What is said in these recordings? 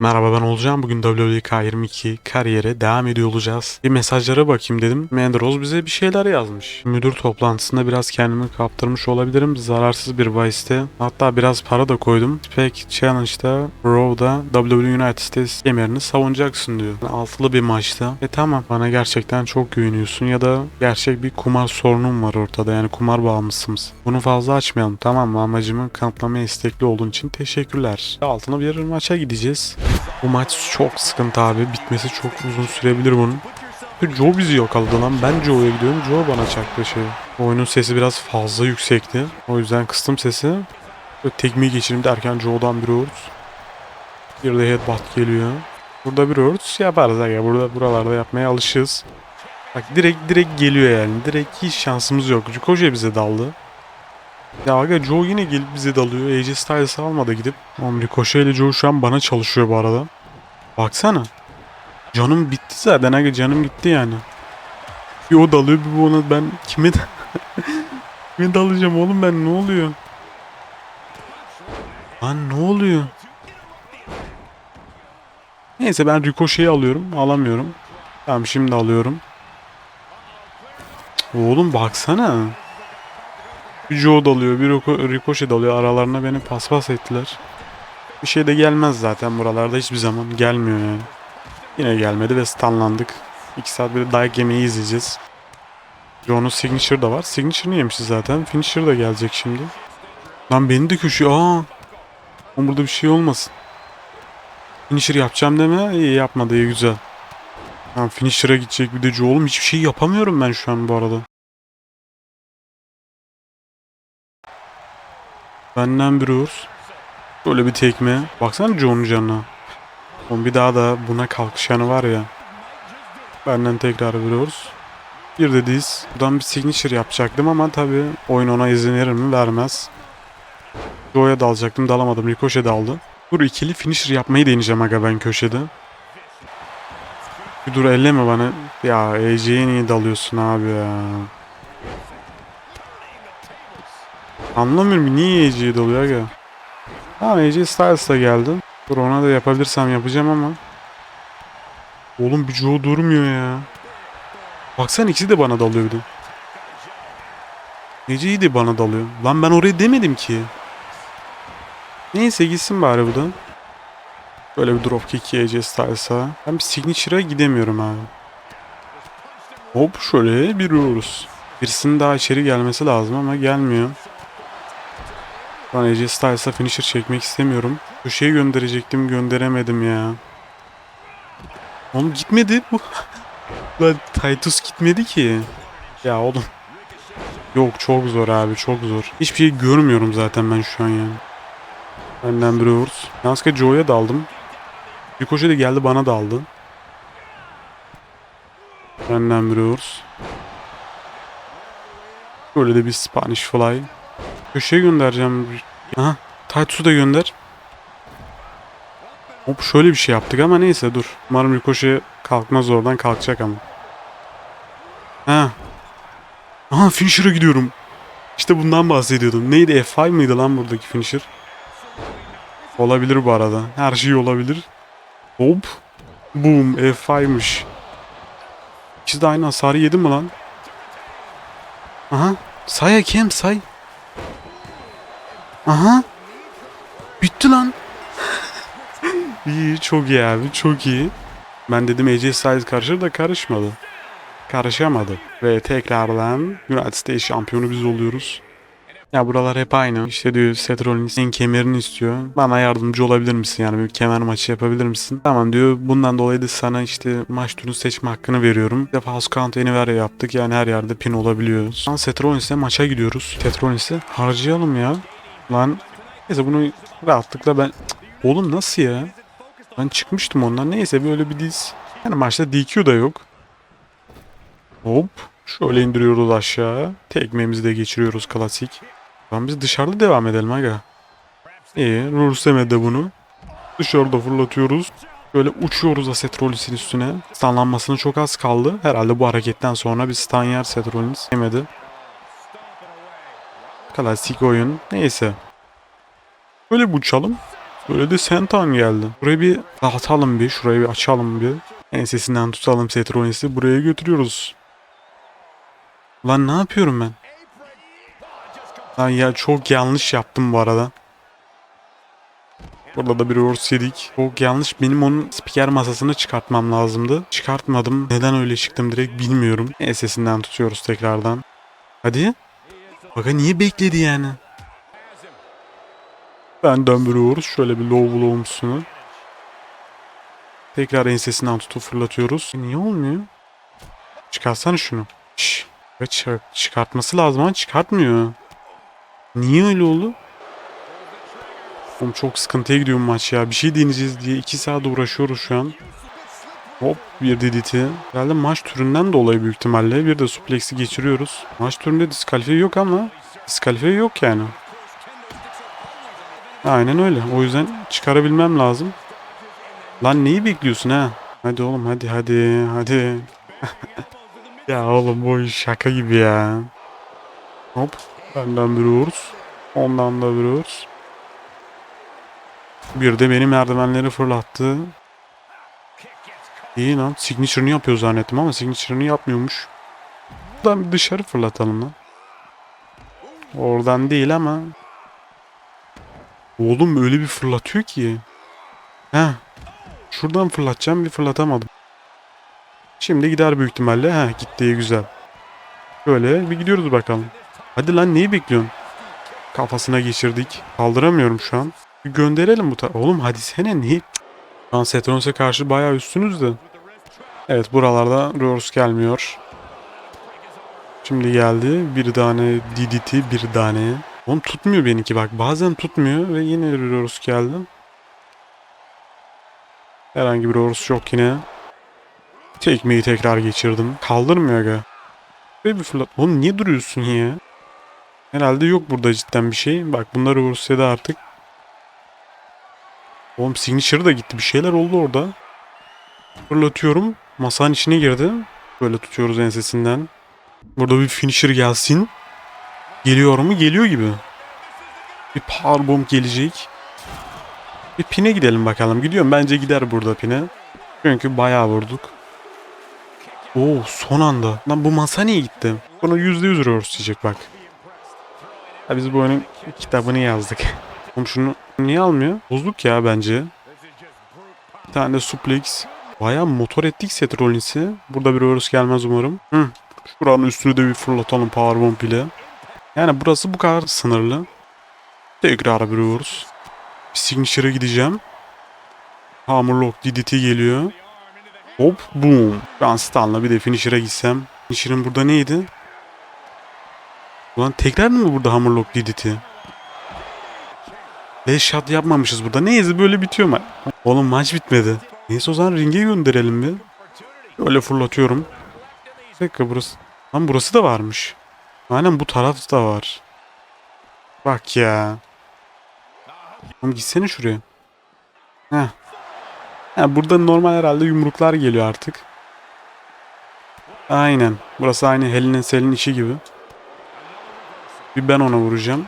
Merhaba ben Olcan. Bugün WWK 22 kariyere devam ediyor olacağız. Bir mesajlara bakayım dedim. Mendroz bize bir şeyler yazmış. Müdür toplantısında biraz kendimi kaptırmış olabilirim. Zararsız bir bahiste. Hatta biraz para da koydum. Spec Challenge'da Raw'da WWE United States kemerini savunacaksın diyor. Altılı bir maçta. E tamam bana gerçekten çok güveniyorsun ya da gerçek bir kumar sorunum var ortada. Yani kumar bağımlısınız. Bunu fazla açmayalım tamam mı? Amacımı kanıtlamaya istekli olduğun için teşekkürler. Altına bir maça gideceğiz. Bu maç çok sıkıntı abi. Bitmesi çok uzun sürebilir bunun. Joe bizi yakaladı lan. Ben Joe'ya gidiyorum. Joe bana çaktı şey. Oyunun sesi biraz fazla yüksekti. O yüzden kıstım sesi. Böyle tekmeyi geçireyim derken Joe'dan bir Urts. Bir de headbutt geliyor. Burada bir Urts yaparız aga. Burada buralarda yapmaya alışığız. Bak direkt direkt geliyor yani. Direkt hiç şansımız yok. Koja bize daldı. Ya aga Joe yine gelip bize dalıyor. AJ Styles almadı gidip. Oğlum Ricochet ile Joe şu an bana çalışıyor bu arada. Baksana. Canım bitti zaten aga canım gitti yani. Bir o dalıyor bir bu ona ben kime kime dalacağım oğlum ben ne oluyor? Lan ne oluyor? Neyse ben Ricochet'i alıyorum. Alamıyorum. Tamam şimdi alıyorum. Oğlum baksana. Bir Joe dalıyor, bir Rico- Ricochet dalıyor. Aralarına beni paspas ettiler. Bir şey de gelmez zaten buralarda hiçbir zaman gelmiyor yani. Yine gelmedi ve stunlandık. 2 saat böyle dayak yemeği izleyeceğiz. Joe'nun signature da var. Signature'ını yemişiz zaten. Finisher da gelecek şimdi. Lan beni de köşeye... Aa! Burada bir şey olmasın. Finisher yapacağım deme. İyi yapmadı iyi güzel. Tamam finisher'a gidecek bir de Joe. Oğlum hiçbir şey yapamıyorum ben şu an bu arada. Benden bir uğur. Böyle bir tekme. Baksana John'un canına. Oğlum bir daha da buna kalkışanı var ya. Benden tekrar bir uğur. Bir de diz. Buradan bir signature yapacaktım ama tabi oyun ona izin verir mi? Vermez. Joe'ya dalacaktım. Dalamadım. Ricochet daldı. Dur ikili finisher yapmayı deneyeceğim aga ben köşede. Bir dur elleme bana. Ya AJ'ye niye dalıyorsun abi ya? Anlamıyorum niye AJ'ye dalıyor aga. Tamam AJ Styles da geldi. Dur ona da yapabilirsem yapacağım ama. Oğlum bir Joe durmuyor ya. Baksana ikisi de bana dalıyor bir de. AJ de bana dalıyor. Lan ben oraya demedim ki. Neyse gitsin bari bu da. Böyle bir dropkick AJ Styles'a. Ben bir signature'a gidemiyorum abi. Hop şöyle bir vururuz. Birisinin daha içeri gelmesi lazım ama gelmiyor. Ben AJ Styles'a finisher çekmek istemiyorum. Köşeye gönderecektim gönderemedim ya. Oğlum gitmedi bu. Lan Titus gitmedi ki. Ya oğlum. Yok çok zor abi çok zor. Hiçbir şey görmüyorum zaten ben şu an yani. Benden Urs. Yanlışlıkla Joe'ya daldım. Ricochet de geldi bana daldı. Benden Urs. Böyle de bir Spanish Fly. Köşeye göndereceğim. Aha. Titus'u da gönder. Hop şöyle bir şey yaptık ama neyse dur. Umarım Ricochet kalkmaz oradan kalkacak ama. Ha. Aha finisher'a gidiyorum. İşte bundan bahsediyordum. Neydi F5 mıydı lan buradaki finisher? Olabilir bu arada. Her şey olabilir. Hop. Boom. F5'mış. İkisi de aynı hasarı yedi mi lan? Aha. Say hakem say. Aha. Bitti lan. iyi çok iyi abi çok iyi. Ben dedim AJ Styles karışır da karışmadı. Karışamadı. Ve tekrardan United States şampiyonu biz oluyoruz. Ya buralar hep aynı. İşte diyor Seth Rollins senin kemerini istiyor. Bana yardımcı olabilir misin yani bir kemer maçı yapabilir misin? Tamam diyor. Bundan dolayı da sana işte maç turunu seçme hakkını veriyorum. Bir defa House Count Anywhere yaptık. Yani her yerde pin olabiliyoruz. Seth Rollins'le maça gidiyoruz. Seth Rollins'i harcayalım ya. Lan neyse bunu rahatlıkla ben... Oğlum nasıl ya? Ben çıkmıştım ondan. Neyse böyle bir diz. Yani maçta DQ da yok. Hop. Şöyle indiriyoruz aşağı. Tekmemizi de geçiriyoruz klasik. Lan biz dışarıda devam edelim aga. İyi. Rurs demedi bunu. Dışarıda fırlatıyoruz. Böyle uçuyoruz Aset Rollins'in üstüne. Stunlanmasına çok az kaldı. Herhalde bu hareketten sonra bir stun yer Seth Rollins. Yemedi. Klasik oyun. Neyse. Böyle bir uçalım. Böyle de Sentan geldi. Burayı bir dağıtalım bir. Şurayı bir açalım bir. Ensesinden tutalım Setronis'i. Buraya götürüyoruz. Lan ne yapıyorum ben? Lan ya çok yanlış yaptım bu arada. Burada da bir Ors yedik. Çok yanlış. Benim onun spiker masasını çıkartmam lazımdı. Çıkartmadım. Neden öyle çıktım direkt bilmiyorum. Ensesinden tutuyoruz tekrardan. Hadi. Baka niye bekledi yani? Ben döndürüyoruz. Şöyle bir low blow'umsunu. Tekrar ensesinden tutup fırlatıyoruz. Niye olmuyor? Çıkarsana şunu. Şşş. Çıkartması lazım ama çıkartmıyor. Niye öyle oldu? Oğlum çok sıkıntıya gidiyor maç ya. Bir şey deneyeceğiz diye 2 saat uğraşıyoruz şu an. Hop bir DDT. Herhalde maç türünden dolayı büyük ihtimalle. Bir de suplex'i geçiriyoruz. Maç türünde diskalifiye yok ama diskalifiye yok yani. Aynen öyle. O yüzden çıkarabilmem lazım. Lan neyi bekliyorsun ha? Hadi oğlum hadi hadi hadi. ya oğlum bu şaka gibi ya. Hop. Benden vuruyoruz. Ondan da vuruyoruz. Bir de beni merdivenleri fırlattı. İyi lan. Signature'ını yapıyor zannettim ama signature'ını yapmıyormuş. Buradan dışarı fırlatalım lan. Oradan değil ama. Oğlum öyle bir fırlatıyor ki. Heh. Şuradan fırlatacağım bir fırlatamadım. Şimdi gider büyük ihtimalle. Heh gitti güzel. Böyle bir gidiyoruz bakalım. Hadi lan neyi bekliyorsun? Kafasına geçirdik. Kaldıramıyorum şu an. Bir gönderelim bu ta- Oğlum hadi sene niye? Şu an Setronos'a karşı bayağı üstünüz de. Evet buralarda Rors gelmiyor. Şimdi geldi. Bir tane DDT bir tane. Oğlum tutmuyor benimki bak. Bazen tutmuyor ve yine Rors geldi. Herhangi bir Rors yok yine. Tekmeyi tekrar geçirdim. Kaldırmıyor aga. Ve bir fırlat. Oğlum niye duruyorsun ya? Herhalde yok burada cidden bir şey. Bak bunlar Rors'e artık. Oğlum signature da gitti. Bir şeyler oldu orada. Fırlatıyorum. Masanın içine girdi. Böyle tutuyoruz ensesinden. Burada bir finisher gelsin. Geliyor mu? Geliyor gibi. Bir powerbomb gelecek. Bir pine gidelim bakalım. Gidiyorum. Bence gider burada pine. Çünkü bayağı vurduk. Oo son anda. Lan bu masa niye gitti? Buna %100 reverse bak. Ha biz bu oyunun kitabını yazdık. Oğlum şunu niye almıyor? Bozduk ya bence. Bir tane suplex. Bayağı motor ettik set Rollins'i. Burada bir reverse gelmez umarım. Hı. Şuranın üstünü de bir fırlatalım powerbomb ile. Yani burası bu kadar sınırlı. Tekrar bir reverse. Bir signature'a gideceğim. Hammerlock DDT geliyor. Hop boom. Ben stun'la bir de finisher'a gitsem. Finisher'ın burada neydi? Ulan tekrar mı burada Hammerlock DDT? Last shot yapmamışız burada. Neyse böyle bitiyor mu? Oğlum maç bitmedi. Neyse o zaman ringe gönderelim bir. Öyle fırlatıyorum. Bir dakika burası. Lan burası da varmış. Aynen bu taraf da var. Bak ya. Oğlum gitsene şuraya. Heh. Ha, burada normal herhalde yumruklar geliyor artık. Aynen. Burası aynı Helen'in Sel'in işi gibi. Bir ben ona vuracağım.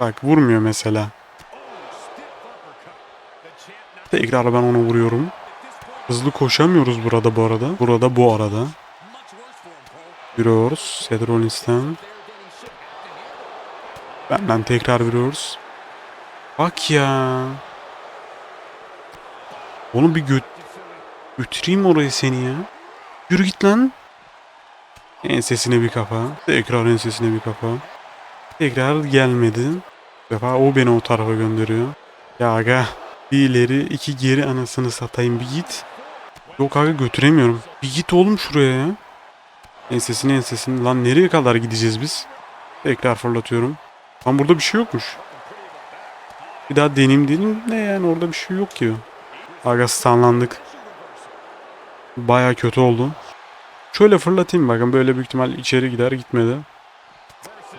Bak vurmuyor mesela. Tekrar ben ona vuruyorum. Hızlı koşamıyoruz burada bu arada. Burada bu arada. Yürüyoruz. Sedronis'ten. Benden tekrar vuruyoruz. Bak ya. Oğlum bir göt götüreyim orayı seni ya. Yürü git lan. Ensesine bir kafa. Tekrar ensesine bir kafa. Tekrar gelmedi. Bu defa o beni o tarafa gönderiyor. Ya aga. Bir ileri iki geri anasını satayım bir git. Yok aga götüremiyorum. Bir git oğlum şuraya ya. Ensesine ensesine. Lan nereye kadar gideceğiz biz? Tekrar fırlatıyorum. Lan burada bir şey yokmuş. Bir daha deneyim dedim. Ne yani orada bir şey yok ki. Aga stunlandık. Baya kötü oldu. Şöyle fırlatayım bakın böyle büyük ihtimal içeri gider gitmedi.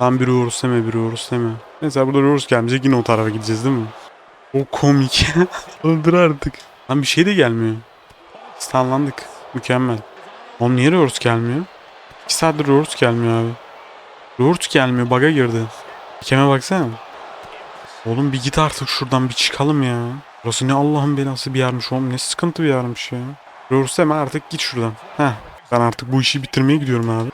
Lan bir uğuruz deme bir uğuruz deme. Mesela burada uğuruz gelmeyecek yine o tarafa gideceğiz değil mi? O komik. Öldür artık. Lan bir şey de gelmiyor. Stunlandık. Mükemmel. Oğlum niye uğuruz gelmiyor? 2 saattir uğuruz gelmiyor abi. Uğuruz gelmiyor baga girdi. Keme baksana. Oğlum bir git artık şuradan bir çıkalım ya. Burası ne Allah'ın belası bir yermiş oğlum. Ne sıkıntı bir yermiş ya. Rose hemen artık git şuradan. Heh. Ben artık bu işi bitirmeye gidiyorum abi.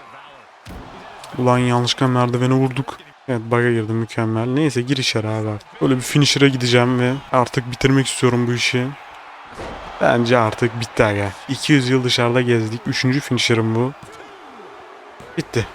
Ulan yanlışlıkla merdivene vurduk. Evet bug'a girdim mükemmel. Neyse gir içeri abi artık. Böyle bir finisher'a gideceğim ve artık bitirmek istiyorum bu işi. Bence artık bitti aga. 200 yıl dışarıda gezdik. Üçüncü finisher'ım bu. Bitti.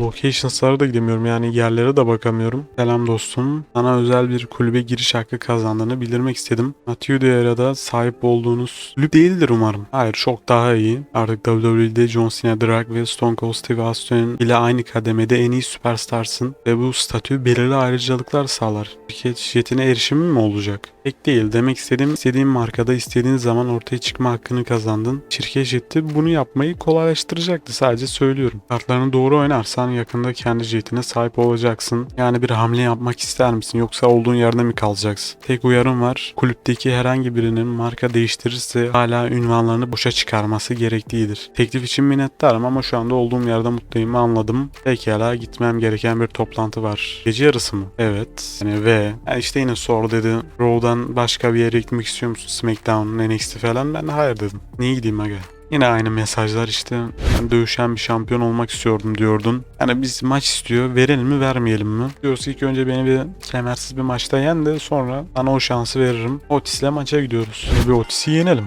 Locations'lara da gidemiyorum yani yerlere de bakamıyorum. Selam dostum. Sana özel bir kulübe giriş hakkı kazandığını bildirmek istedim. Matthew Diara'da sahip olduğunuz kulüp değildir umarım. Hayır çok daha iyi. Artık WWE'de John Cena, Drag ve Stone Cold Steve Austin ile aynı kademede en iyi süperstarsın ve bu statü belirli ayrıcalıklar sağlar. Şirket jetine erişimin mi olacak? Pek değil. Demek istediğim istediğin markada istediğin zaman ortaya çıkma hakkını kazandın. Şirket jeti bunu yapmayı kolaylaştıracaktı. Sadece söylüyorum. Kartlarını doğru oynarsan yakında kendi jetine sahip olacaksın. Yani bir hamle yapmak ister misin yoksa olduğun yerde mi kalacaksın? Tek uyarım var. Kulüpteki herhangi birinin marka değiştirirse hala ünvanlarını boşa çıkarması gereklidir. Teklif için minnettarım ama şu anda olduğum yerde mutluyum anladım. Pekala gitmem gereken bir toplantı var. Gece yarısı mı? Evet. Yani ve yani işte yine sor dedi. Raw'dan başka bir yere gitmek istiyor musun? SmackDown, NXT falan. Ben de hayır dedim. Niye gideyim aga? Yine aynı mesajlar işte ben dövüşen bir şampiyon olmak istiyordum diyordun. Yani biz maç istiyor verelim mi vermeyelim mi? Diyorsa ilk önce beni bir kemersiz bir maçta yen de sonra sana o şansı veririm. Otis'le maça gidiyoruz. Bir Otis'i yenelim.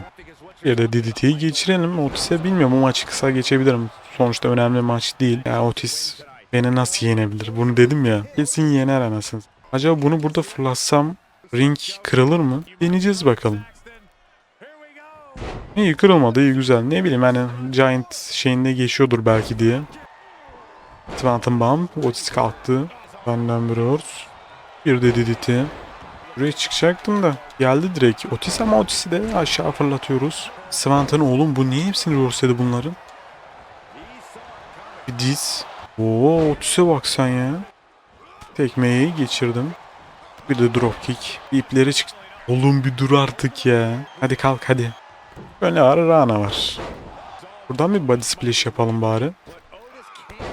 Bir de DDT'yi geçirelim. Otis'e bilmiyorum o maçı kısa geçebilirim. Sonuçta önemli maç değil. Yani Otis beni nasıl yenebilir? Bunu dedim ya. Kesin yener anasını. Acaba bunu burada fırlatsam ring kırılır mı? Deneyeceğiz bakalım. İyi kırılmadı iyi güzel. Ne bileyim hani Giant şeyinde geçiyordur belki diye. Phantom Bomb. Otis kalktı. Benden Ors. Bir de DDT. Buraya çıkacaktım da. Geldi direkt. Otis ama Otis'i de aşağı fırlatıyoruz. Swanton oğlum bu niye hepsini Rors'edi bunların? Bir diz. Oo Otis'e bak sen ya. Tekmeyi geçirdim. Bir de dropkick. İpleri çık. Oğlum bir dur artık ya. Hadi kalk hadi. Böyle var Rana var. Buradan bir body splash yapalım bari.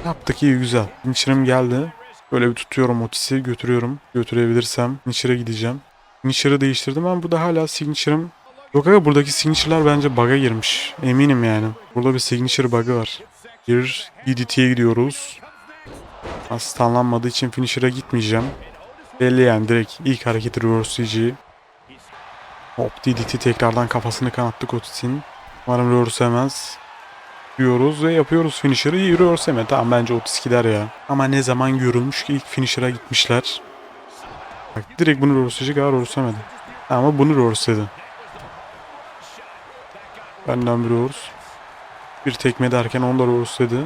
Yaptık iyi güzel. Nichirim geldi. Böyle bir tutuyorum Otis'i götürüyorum. Götürebilirsem Nichir'e gideceğim. Nichir'ı değiştirdim ama bu da hala Signature'ım. Yok aga buradaki Signature'lar bence bug'a girmiş. Eminim yani. Burada bir Signature bug'ı var. Bir DDT'ye gidiyoruz. Aslanlanmadığı için finisher'a gitmeyeceğim. Belli yani direkt ilk hareketi reverse. Hop DDT tekrardan kafasını kanattık Otis'in. Umarım reverse yemez. Diyoruz ve yapıyoruz finisher'ı. İyi reverse yeme. Tamam bence Otis gider ya. Ama ne zaman görülmüş ki ilk finisher'a gitmişler. Bak direkt bunu reverse'layacak kadar reverse yemedi. Ama bunu reverse'ledi. Benden bir reverse. Bir tekme derken onu da reverse'ledi.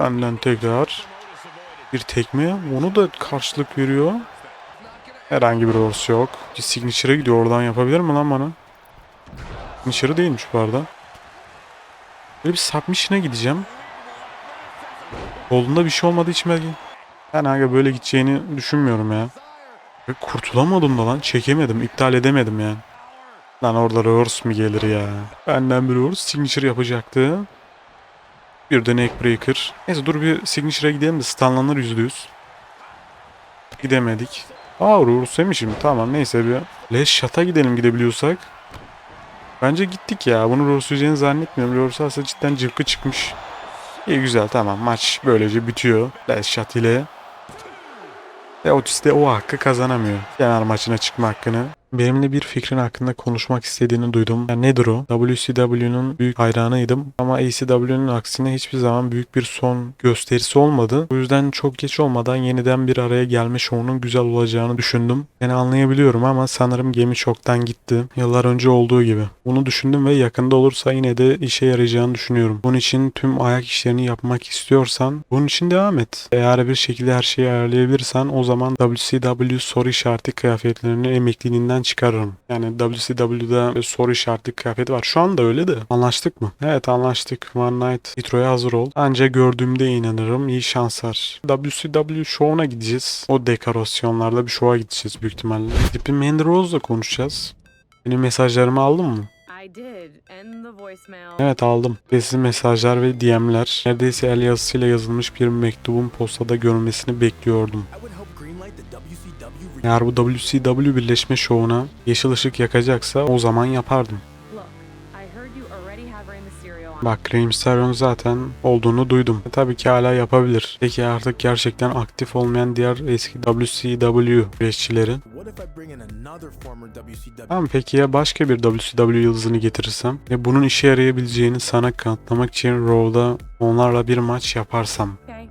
Benden tekrar. Bir tekme. Onu da karşılık veriyor. Herhangi bir reverse yok. Signature'a gidiyor. Oradan yapabilir mi lan bana? Signature değilmiş bu arada. Böyle bir submission'a gideceğim. Kolunda bir şey olmadığı için. Ben aga böyle gideceğini düşünmüyorum ya. Kurtulamadım da lan. Çekemedim. iptal edemedim yani. Lan orada reverse mi gelir ya? Benden bir reverse signature yapacaktı. Bir de neckbreaker. Neyse dur bir signature'a gidelim de stunlanır %100. Gidemedik. Aa reverse'lemişim. Tamam neyse bir. Leş shot'a gidelim gidebiliyorsak. Bence gittik ya. Bunu reverse'leyeceğini zannetmiyorum. Aslında cidden cıvkı çıkmış. İyi güzel tamam. Maç böylece bitiyor. Leş shot ile. Ve Otis de o hakkı kazanamıyor. Kenar maçına çıkma hakkını. Benimle bir fikrin hakkında konuşmak istediğini duydum. Yani nedir o? WCW'nun büyük hayranıydım ama ACW'nun aksine hiçbir zaman büyük bir son gösterisi olmadı. O yüzden çok geç olmadan yeniden bir araya gelme şovunun güzel olacağını düşündüm. Yani anlayabiliyorum ama sanırım gemi çoktan gitti. Yıllar önce olduğu gibi. Bunu düşündüm ve yakında olursa yine de işe yarayacağını düşünüyorum. Bunun için tüm ayak işlerini yapmak istiyorsan bunun için devam et. Eğer bir şekilde her şeyi ayarlayabilirsen o zaman WCW soru işareti kıyafetlerini emekliliğinden çıkarırım. Yani WCW'da bir soru işareti kıyafeti var. Şu anda öyle de. Anlaştık mı? Evet anlaştık. One Night Nitro'ya hazır ol. Ancak gördüğümde inanırım. İyi şanslar. WCW şovuna gideceğiz. O dekorasyonlarda bir şova gideceğiz büyük ihtimalle. Gidip Mandy Rose'la konuşacağız. Benim mesajlarımı aldın mı? Evet aldım. Sesli mesajlar ve DM'ler. Neredeyse el yazısıyla yazılmış bir mektubun postada görülmesini bekliyordum. Eğer bu WCW birleşme şovuna yeşil ışık yakacaksa o zaman yapardım. Bak Rey Mysterio'nun zaten olduğunu duydum. E, tabii ki hala yapabilir. Peki artık gerçekten aktif olmayan diğer eski WCW güreşçileri. Tamam peki ya başka bir WCW yıldızını getirirsem ve bunun işe yarayabileceğini sana kanıtlamak için Raw'da onlarla bir maç yaparsam. Okay,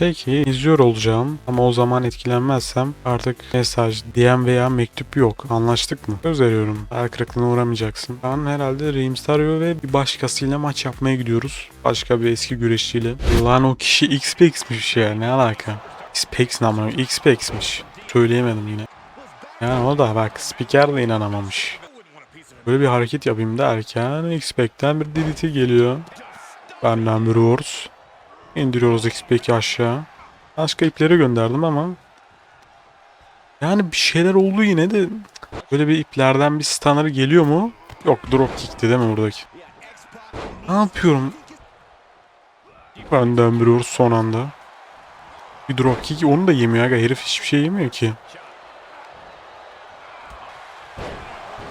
Peki izliyor olacağım ama o zaman etkilenmezsem artık mesaj, DM veya mektup yok. Anlaştık mı? Söz veriyorum. Hayal kırıklığına uğramayacaksın. Ben herhalde Rey Mysterio ve bir başkasıyla maç yapmaya gidiyoruz. Başka bir eski güreşçiyle. Lan o kişi X-Pex'miş ya ne alaka? X-Pex ne ama X-Pex'miş. Söyleyemedim yine. Yani o da bak spiker de inanamamış. Böyle bir hareket yapayım derken X-Pex'ten bir DDT geliyor. Benden bir Wars. İndiriyoruz X-Pack'i aşağı. Başka ipleri gönderdim ama yani bir şeyler oldu yine de böyle bir iplerden bir stunner geliyor mu? Yok drop kick'ti değil mi buradaki? Ne yapıyorum? Bir vur son anda. Bir drop kick onu da yemiyor aga herif hiçbir şey yemiyor ki.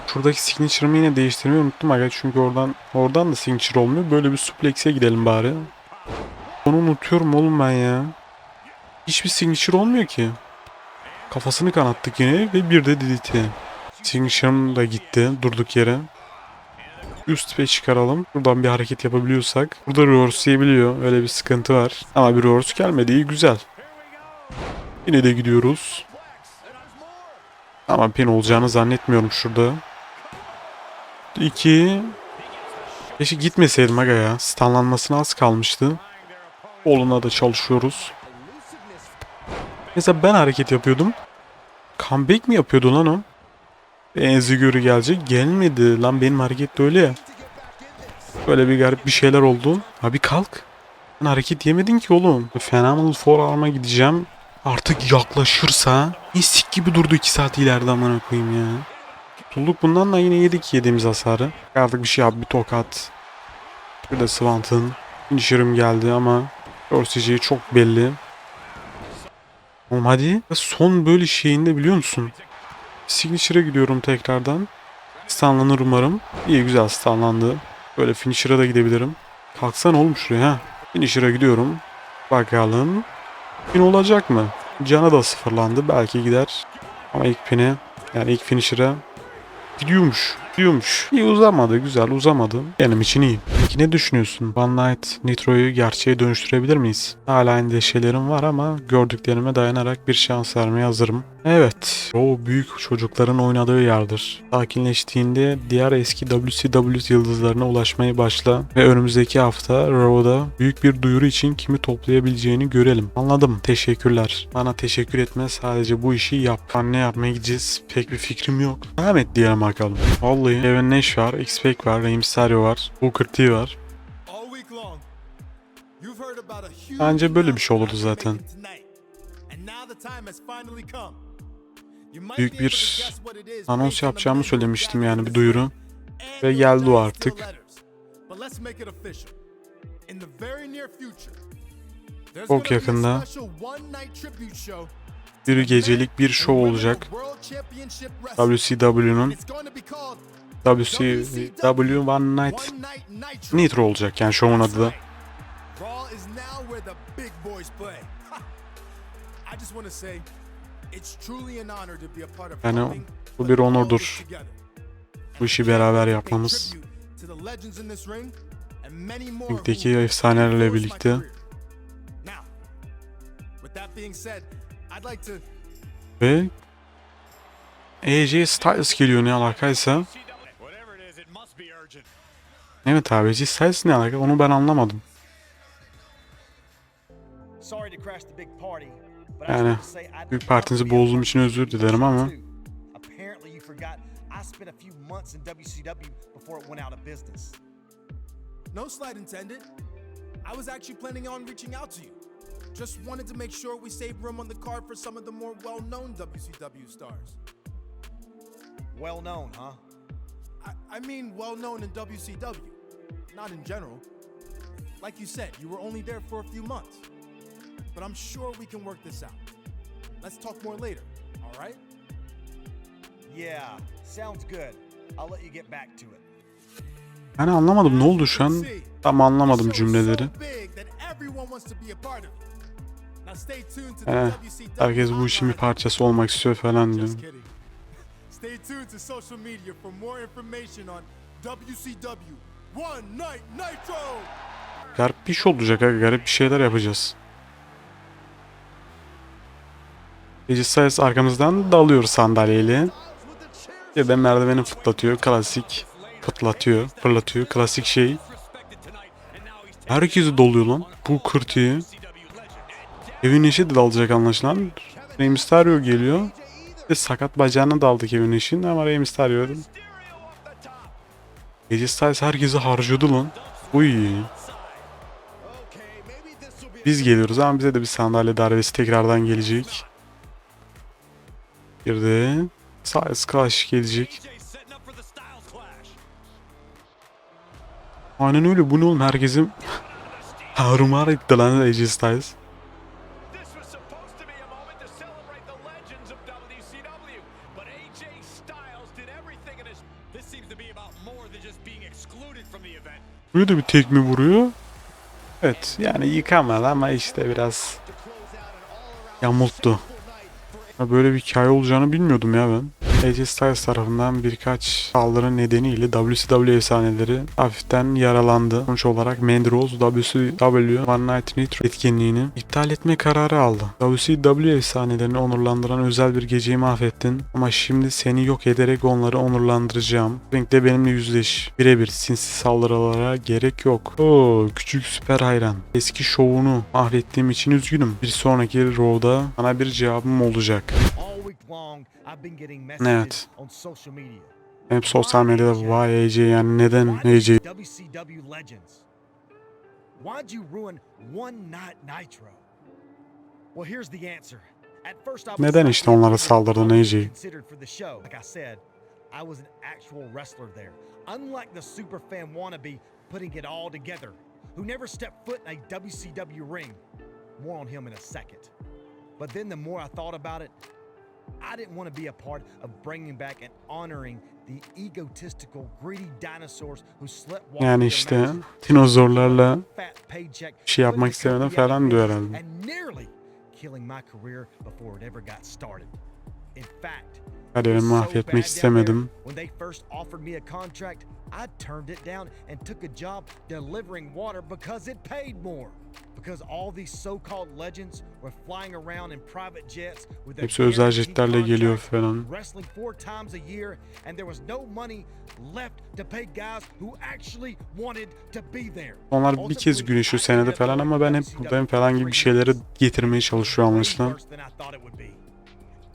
Şuradaki signature'ımı yine değiştirmeyi unuttum aga çünkü oradan oradan da signature olmuyor. Böyle bir suplex'e gidelim bari. Onu unutuyorum oğlum ben ya. Hiçbir signature olmuyor ki. Kafasını kanattık yine ve bir de DDT. Signature'ım da gitti durduk yere. Üst ve çıkaralım. Buradan bir hareket yapabiliyorsak. Burada reverse yiyebiliyor. Öyle bir sıkıntı var. Ama bir reverse gelmedi. iyi güzel. Yine de gidiyoruz. Ama pin olacağını zannetmiyorum şurada. 2 Keşke gitmeseydim aga ya. Stanlanmasına az kalmıştı. Oğluna da çalışıyoruz. Mesela ben hareket yapıyordum. Comeback mi yapıyordu lan o? Enziguri gelecek. Gelmedi. Lan benim hareket de öyle ya. Böyle bir garip bir şeyler oldu. Abi kalk. Ben hareket yemedin ki oğlum. Phenomenal Forearm'a gideceğim. Artık yaklaşırsa istik gibi durdu 2 saat ileride amına koyayım ya. Tutulduk bundan da yine yedik yediğimiz hasarı. Artık bir şey yap bir tokat. Bir de Swanton. Finisher'ım geldi ama Orsici çok belli. Oğlum hadi. Son böyle şeyinde biliyor musun? Signature'a gidiyorum tekrardan. Stunlanır umarım. İyi güzel stunlandı. Böyle finisher'a da gidebilirim. Kalksana oğlum şuraya ha. Finisher'a gidiyorum. Bakalım. Pin olacak mı? Canı da sıfırlandı. Belki gider. Ama ilk pini yani ilk finisher'a gidiyormuş. Gidiyormuş. İyi uzamadı. Güzel uzamadı. Benim için iyi. Peki ne düşünüyorsun? One Night Nitro'yu gerçeğe dönüştürebilir miyiz? Hala endişelerim var ama gördüklerime dayanarak bir şans vermeye hazırım. Evet. O büyük çocukların oynadığı yerdir. Sakinleştiğinde diğer eski WCW yıldızlarına ulaşmaya başla ve önümüzdeki hafta Raw'da büyük bir duyuru için kimi toplayabileceğini görelim. Anladım. Teşekkürler. Bana teşekkür etme sadece bu işi yap. Ben ne yapmaya gideceğiz pek bir fikrim yok. Devam et diyelim bakalım. Vallahi Evan Nash var, X-Pac var, Rey Mysterio var, Booker T var. Bence böyle bir şey olurdu zaten. Büyük bir anons yapacağımı söylemiştim yani bir duyuru. Ve geldi o artık. Çok yakında show bir gecelik bir şov olacak. WCW'nun WCW One Night Nitro olacak yani şovun adı da. Yani bu bir onurdur. Bu işi beraber yapmamız. Ringdeki efsanelerle birlikte. Ve AJ Styles geliyor ne alakaysa. Evet abi AJ Styles ne alaka onu ben anlamadım. Yani, büyük partinizi bozduğum için özür dilerim ama. I spent a few months in WCW before it went out of business. No slight intended. I was actually planning on reaching out to you. Just wanted to make sure we save room on the card for some of the more well-known WCW stars. Well known, huh? I, I mean well-known in WCW, not in general. Like you said, you were only there for a few months. But I'm sure we can work this out. Let's talk more later, all right? Yeah, sounds good. I'll let you get back to it. Yani anlamadım ne oldu şu an? Tam anlamadım cümleleri. Eh, herkes bu işin bir parçası olmak istiyor falan diyor. Stay tuned to social media for more information on WCW. Garip bir iş olacak ha. Garip bir şeyler yapacağız. Gece Styles arkamızdan dalıyor sandalyeyle. Bir de merdiveni fırlatıyor. Klasik. Fırlatıyor. Fırlatıyor. Klasik şey. Herkesi doluyor lan. Bu kırtıyı. Kevin Nash'i de dalacak anlaşılan. Rey Mysterio geliyor. Ve sakat bacağına daldı Kevin Nash'in ama Rey Mysterio Gece Styles herkesi harcadı lan. Uy. Biz geliyoruz ama bize de bir sandalye darbesi tekrardan gelecek. Bir de Styles Clash gelecek. Aynen öyle bu ne oğlum herkesin harumar etti lan AJ Styles. Buraya da bir tekme vuruyor. Evet yani yıkamadı ama işte biraz yamulttu. Ya Böyle bir hikaye olacağını bilmiyordum ya ben. AJ Styles tarafından birkaç saldırı nedeniyle WCW efsaneleri hafiften yaralandı. Sonuç olarak Mandy Rose WCW One Night Nitro etkinliğini iptal etme kararı aldı. WCW efsanelerini onurlandıran özel bir geceyi mahvettin ama şimdi seni yok ederek onları onurlandıracağım. Renkle benimle yüzleş. Birebir sinsi saldırılara gerek yok. Oo küçük süper hayran. Eski şovunu mahvettiğim için üzgünüm. Bir sonraki Raw'da sana bir cevabım olacak. All week long, Evet. messages on social media. Hep sosyal medyada vay AJ yani neden Why AJ? did WCW Legends? Why'd you ruin one night Nitro? Well, here's the answer. At first I was Neden işte onlara saldırdın AJ? considered for the show. Like I said, I was an actual wrestler there. Unlike the super fan wannabe putting it all together, who never stepped foot in a WCW ring. More on him in a second. But then the more I thought about it, I didn't want to be a part of bringing back and honoring the egotistical, greedy dinosaurs who slept Yani işte dinozorlarla şey yapmak istemeden falan diyor herhalde. And nearly killing my career before it ever got started. In fact, kariyerimi mahvetmek istemedim. Hepsi özel jetlerle geliyor falan. wrestling four times a year, and there was no money left to pay guys who actually wanted to be there. Onlar bir kez güneşiyor senede falan ama ben hep buradayım falan gibi bir şeyleri getirmeye çalışıyor anlaşılan.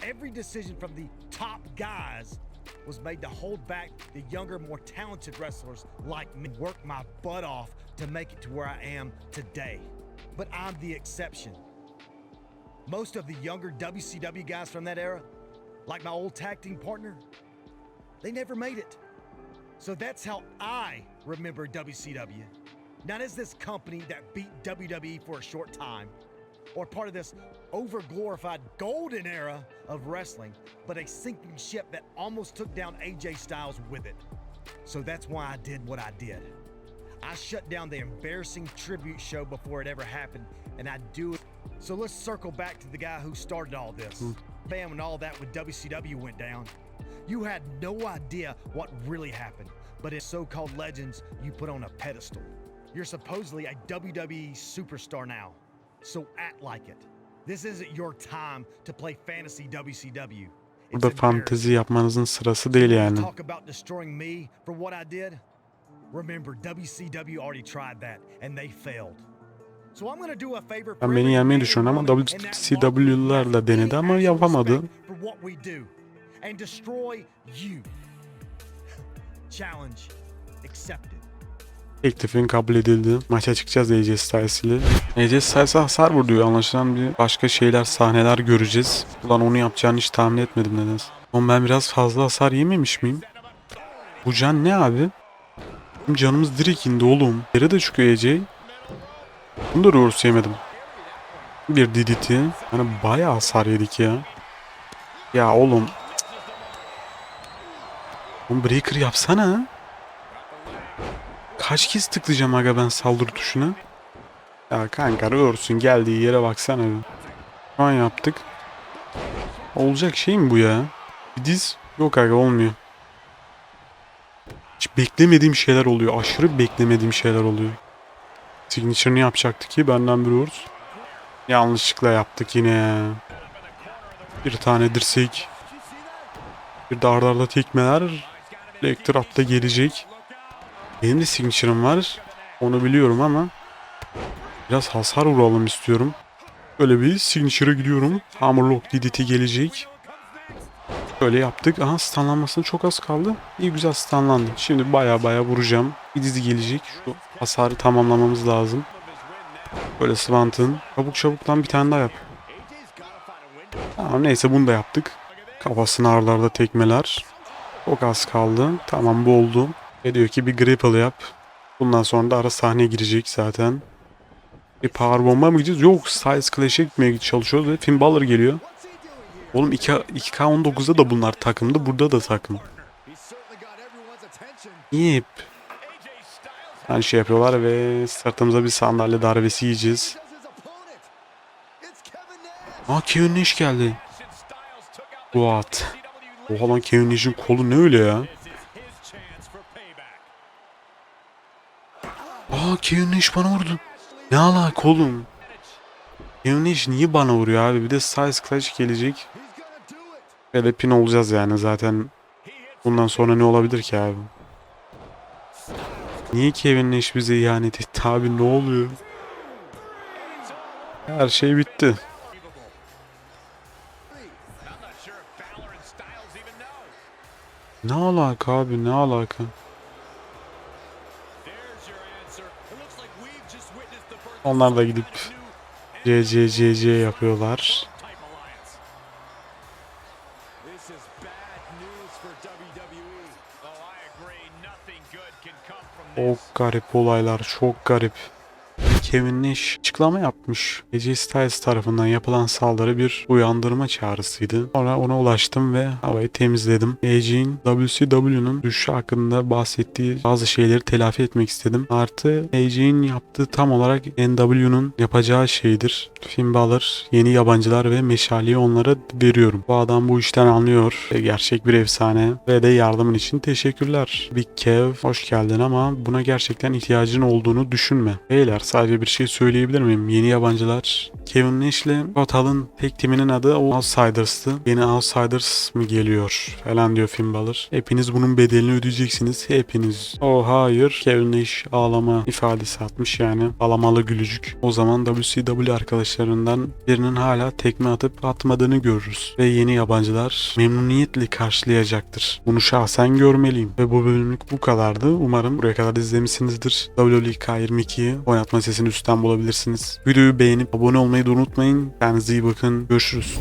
Every decision from the top guys was made to hold back the younger, more talented wrestlers like me. Work my butt off to make it to where I am today. But I'm the exception. Most of the younger WCW guys from that era, like my old tag team partner, they never made it. So that's how I remember WCW. Not as this company that beat WWE for a short time, or part of this overglorified golden era of wrestling, but a sinking ship that almost took down AJ Styles with it. So that's why I did what I did. I shut down the embarrassing tribute show before it ever happened, and I do it. So let's circle back to the guy who started all this. Hmm. Bam, when all that with WCW went down. You had no idea what really happened, but it's so called legends you put on a pedestal. You're supposedly a WWE superstar now, so act like it. This isn't your time to play fantasy WCW. Burada fantezi yapmanızın sırası değil yani. Talk about destroying me for what I did. Remember, WCW already tried that and they failed. So I'm gonna do a favor Ben beni yenmeyi düşünüyorum ama room. denedi ama yapamadı. Challenge accepted. Teklifin kabul edildi. Maça çıkacağız AJ Styles ile. AJ Styles'a hasar vuruyor. Anlaşılan bir başka şeyler, sahneler göreceğiz. Ulan onu yapacağını hiç tahmin etmedim nedense. Oğlum ben biraz fazla hasar yememiş miyim? Bu can ne abi? Bizim canımız direkt indi oğlum. Yere de çıkıyor AJ. Bunu da Roars yemedim. Bir DDT. Yani bayağı hasar yedik ya. Ya oğlum. Oğlum breaker yapsana. Kaç kez tıklayacağım aga ben saldırı tuşuna? Ya kanka örsün geldiği yere baksana bir. Şu an yaptık. Olacak şey mi bu ya? Bir diz yok aga olmuyor. Hiç beklemediğim şeyler oluyor. Aşırı beklemediğim şeyler oluyor. Signature'ını yapacaktık ki benden bir Urs. Yanlışlıkla yaptık yine. Bir tane dirsek. Bir de arda arda tekmeler. Lecter gelecek. Benim de signature'ım var. Onu biliyorum ama biraz hasar vuralım istiyorum. Böyle bir signature'a gidiyorum. Hammerlock DDT gelecek. Böyle yaptık. Aha stunlanmasına çok az kaldı. İyi güzel stunlandı. Şimdi baya baya vuracağım. Dizi gelecek. Şu hasarı tamamlamamız lazım. Böyle Swant'ın. Çabuk çabuk lan bir tane daha yap. Tamam neyse bunu da yaptık. Kafasına ardarda tekmeler. Çok az kaldı. Tamam bu oldu. Ve diyor ki bir grapple yap. Bundan sonra da ara sahne girecek zaten. Bir power bomba mı gideceğiz? Yok Size Clash'e gitmeye çalışıyoruz ve Finn Balor geliyor. Oğlum 2, 2K19'da da bunlar takımdı. Burada da takım. Hep aynı şey yapıyorlar ve sırtımıza bir sandalye darbesi yiyeceğiz. Aa Kevin Nash geldi. What? Oha lan Kevin Nash'in kolu ne öyle ya? Kevin Nash bana vurdu. Ne alaka oğlum? Kevin Nash niye bana vuruyor abi? Bir de Size Clash gelecek. Ve de pin olacağız yani zaten. Bundan sonra ne olabilir ki abi? Niye Kevin Nash bize ihanet etti abi ne oluyor? Her şey bitti. Ne alaka abi ne alaka? Onlar da gidip CCCC yapıyorlar. WWE. Oh, Çok garip olaylar çok garip. Kevin Nash açıklama yapmış. AJ Styles tarafından yapılan saldırı bir uyandırma çağrısıydı. Sonra ona ulaştım ve havayı temizledim. AJ'in WCW'nun düşüşü hakkında bahsettiği bazı şeyleri telafi etmek istedim. Artı AJ'in yaptığı tam olarak NW'nun yapacağı şeydir. Finn Balor, yeni yabancılar ve meşaleyi onlara veriyorum. Bu adam bu işten anlıyor gerçek bir efsane ve de yardımın için teşekkürler. Big Kev hoş geldin ama buna gerçekten ihtiyacın olduğunu düşünme. Beyler sadece bir şey söyleyebilir miyim? Yeni yabancılar Kevin Nash ile Total'ın tek timinin adı Outsiders'tı. Yeni Outsiders mı geliyor falan diyor Finn Balor. Hepiniz bunun bedelini ödeyeceksiniz. Hepiniz. O hayır. Kevin Nash ağlama ifadesi atmış yani. Ağlamalı gülücük. O zaman WCW arkadaşlarından birinin hala tekme atıp atmadığını görürüz. Ve yeni yabancılar memnuniyetle karşılayacaktır. Bunu şahsen görmeliyim. Ve bu bölümlük bu kadardı. Umarım buraya kadar izlemişsinizdir. WWE K22'yi oynatma sesini üstten bulabilirsiniz. Videoyu beğenip abone olmayı da unutmayın. Kendinize iyi bakın. Görüşürüz.